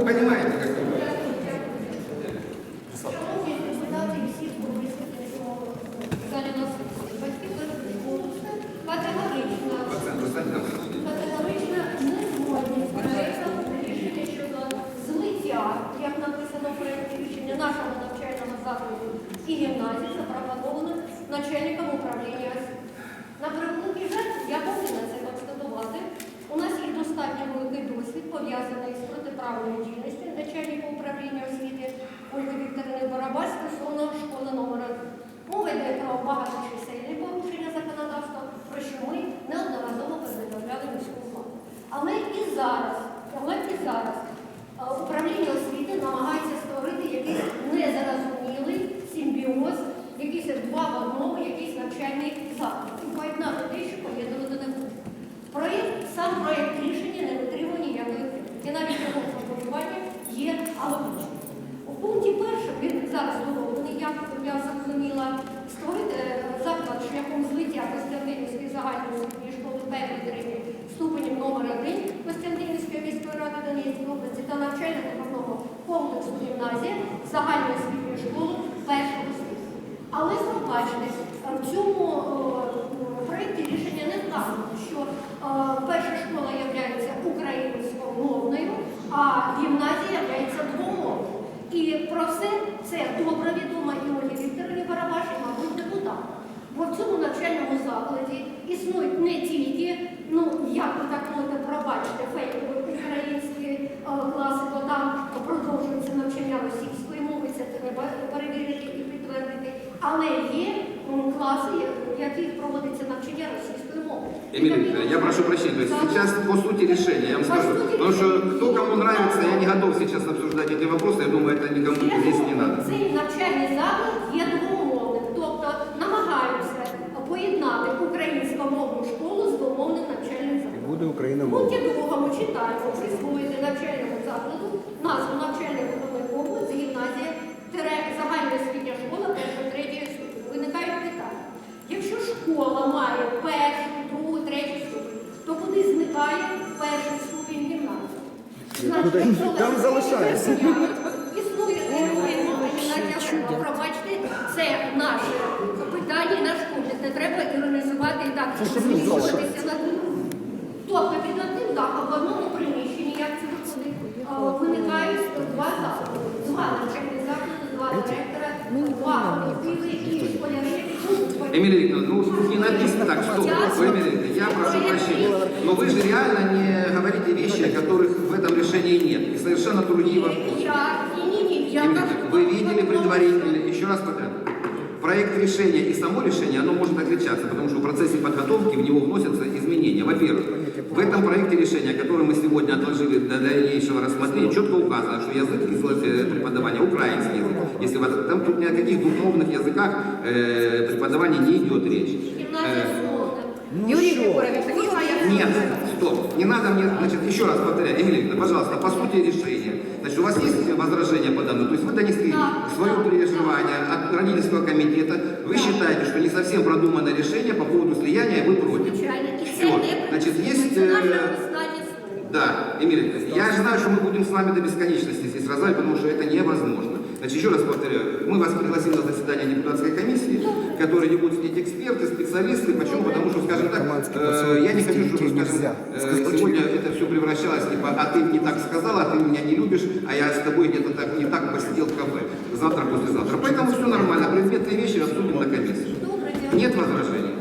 вы понимаете, как это. Шановні депутати, загальної освітньої школи першого ступеня. Але побачте, в цьому е, проєкті рішення не вказано, що е, перша школа є українськомовною, а гімназія є двомовною. І про все це добре відомо і Ольгі Вікторівні Барабаші, мабуть, депутат. Бо в цьому навчальному закладі існують не тільки, ну як ви так можете пробачити, фейкові українські е, класи, бо там продовжується навчання російської мови, це треба перевірити і підтвердити. Але є м, класи, в яких проводиться навчання російської мови. Эмилия Викторовна, я прошу прощения, то есть сейчас по сути решения, я вам скажу, потому что кто кому нравится, я не готов сейчас обсуждать эти вопросы, я думаю, это никому здесь не надо. Цей навчальний заклад є двомовним, тобто намагаються поєднати українськомовну школу з двомовним навчальним закладом. Буде В україномовна. пункті другому читаємо присвоїти навчальному закладу назву навчальний Там залишається. Існує гімназія, пробачте, це наше питання і наш комплекс. Не треба іронізувати і так змішуватися над ним. Тобто під одним дахом в одному приміщенні, як це виходить, а, виникають два заклади. Два навчальні заклади, два директора, два колективи і школярі. Эмилия Викторовна, ну тут не написано так, стоп, Эмилия Викторовна, я прошу прощения, но вы же реально не говорите вещи, которых в этом решении нет, и совершенно другие вопросы. Я, ні, ні, ні, я Эмилия кажу, Викторовна, Вы видели предварительно, еще раз подряд, проект решения и само решение, оно может отличаться, потому что в процессе подготовки в него вносятся изменения. Во-первых, в этом проекте решения, который мы сегодня отложили для дальнейшего рассмотрения, четко указано, что язык из преподавания украинский язык. Если вот, там тут ни о каких двухмовных языках э, преподавания не идет речь. гімназія Э, змовна. Юрій Григорович, такі нет, стоп, не надо мне, значит, еще раз повторяю, Эмилия Викторовна, пожалуйста, по сути решения. Значит, у вас есть возражения по данному? То есть вы донесли Да, свое да. переживание от родительского комитета, вы считаете, что не совсем продумано решение по поводу слияния, и вы против. Звичайно, і це Все. не Значит, есть... Це наше э, останнє слово. Да, Эмилия, Викторовна, я знаю, что мы будем с вами до бесконечности здесь разговаривать, потому что это невозможно. Значит, еще раз повторяю, мы вас пригласим на заседание депутатской комиссии, в которой не будут сидеть эксперты, специалисты. Почему? Потому что, скажем так, э, я не хочу, чтобы, скажем, э, сегодня это все превращалось, типа, а ты мне так сказала, а ты меня не любишь, а я с тобой где-то так не так посидел в кафе. Завтра, послезавтра. Поэтому все нормально, предметные вещи обсудим на комиссии. Нет возражений?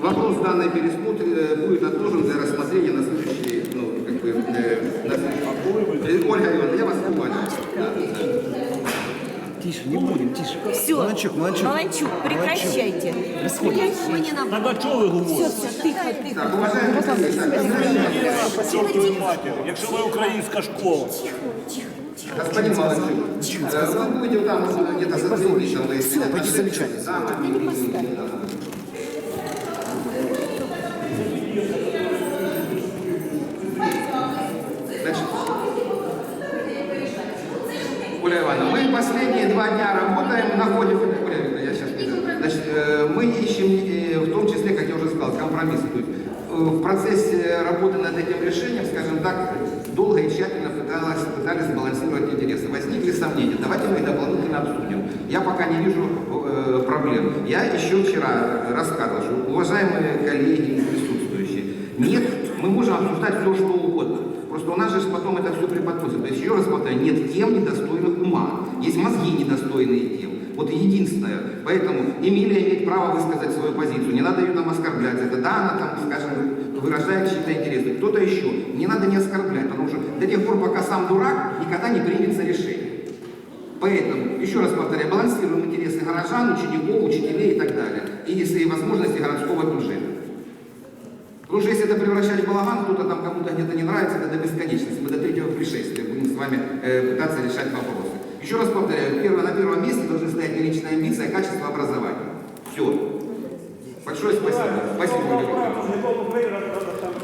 Вопрос данный пересмотр э, будет отложен для рассмотрения на следующий, ну, как бы, э, на следующий. Э, Ольга Ивановна, я вас понял. Да. Тише, не будем, тише. Все, Маланчук, Маланчук. Маланчук, прекращайте. Прекращайте. Так а чого ви говорите? Все, все, тихо, тихо. Так, уважаемые коллеги, так, Чортової матері, якщо ви українська школа. господин Маланчук, э, вы будете там э, где-то за две недели, там, если пойди замечание. Оля Ивановна, мы последние два дня работаем, находим, Оля Ивановна, я сейчас, значит, э, мы ищем, э, в том числе, как я уже сказал, компромисс. Есть, в процессе работы над этим решением, скажем так, долго и тщательно пыталась, пытались сбалансировать интересы. Возникли сомнения. Давайте мы их дополнительно обсудим. Я пока не вижу э, проблем. Я еще вчера рассказывал, что уважаемые коллеги присутствующие, нет, мы можем обсуждать все, что угодно. Просто у нас же потом это все преподносит. То есть, еще раз повторяю, нет тем недостойных ума. Есть мозги недостойные тем. Вот единственное. Поэтому Эмилия имеет право высказать свою позицию. Не надо ее там оскорблять. Это да, она там, скажем, выражает чьи-то интересы. Кто-то еще. Не надо не оскорблять, потому что до тех пор, пока сам дурак, никогда не примется решение. Поэтому, еще раз повторяю, балансируем интересы горожан, учеников, учителей и так далее. И если возможности городского бюджета. Потому что если это превращать в балаган, кто-то там кому-то где-то не нравится, это до бесконечности. Мы до третьего пришествия будем с вами э, пытаться решать вопросы. Еще раз повторяю, первое, на первом месте должны стоять не личная амбиция, а качество образования. Все. Большое спасибо. Спасибо.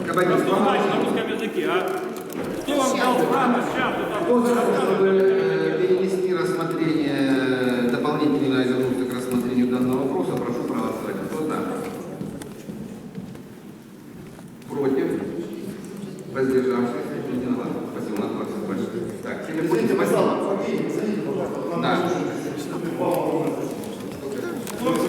Кабанин, на русском языке, а? Кто вам дал право сейчас вот так Кто вот за то, рассказывать? чтобы э, перенести рассмотрение, дополнительно вернуться к рассмотрению данного вопроса, прошу проголосовать. Кто за? Против? Воздержавшись? Нас 20 больших. Так, телефон. Да.